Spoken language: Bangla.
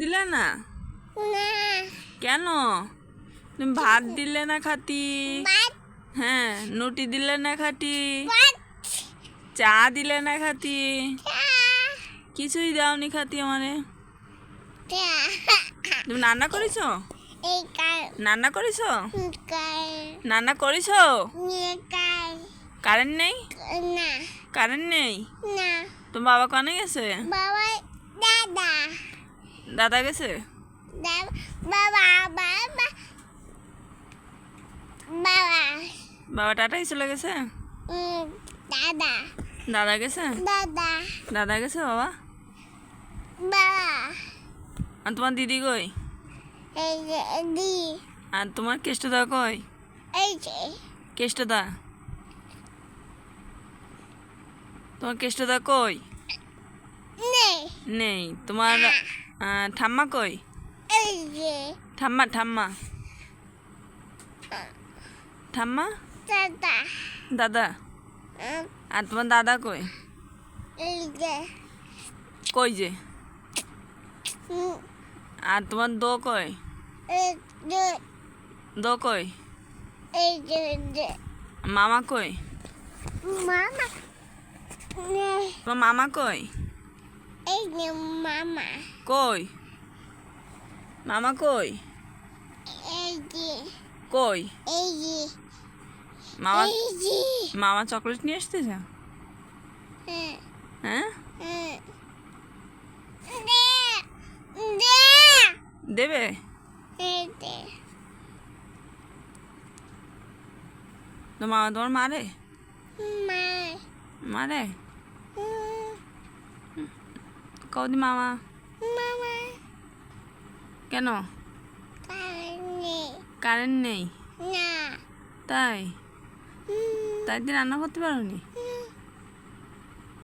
দিলে না? কেন? তুমি ভাত দিলে না খাতি? হ্যাঁ নুটি দিলে না খাতি? বাট চা দিলে না খাতি? কিছুই দাওনি খাতি আমারে। চা। তুমি রান্না করেছ? রান্না করেছ? রান্না করেছ? কারেন্ট নেই? কারেন্ট নেই? তোমার বাবা কানে গেছে? বাবা দাদা গেছে? বাবা বাবা। বাবা। বাবা টাটাই চলে গেছে? দাদা। দাদা গেছে? দাদা। দাদা গেছে বাবা? বাবা। আর তোমার দিদি কই? আর তোমার কেষ্টদা কই? কেষ্টদা তোমার কেষ্টদা কই? নেই। তোমার ঠাম্মা কই? ঠাম্মা ঠাম্মা। ঠাম্মা? দাদা। আর তোমার দাদা কই? কই যে? আর তোমার দো কই? দো কই? মামা কই? মামা। তোমার মামা কই? এই যে মামা। কই? মামা কই? এই যে। কই? এই যে। মামা মামা চকলেট নিয়ে আসতেছে? হ্যাঁ। হ্যাঁ? হ্যাঁ। দে। দেবে? এই মামা তোমার মারে? মারে। কৌদি মামা। মামা। কেন? কারেন্ট নেই? তাই? তাই রান্না করতে পারো না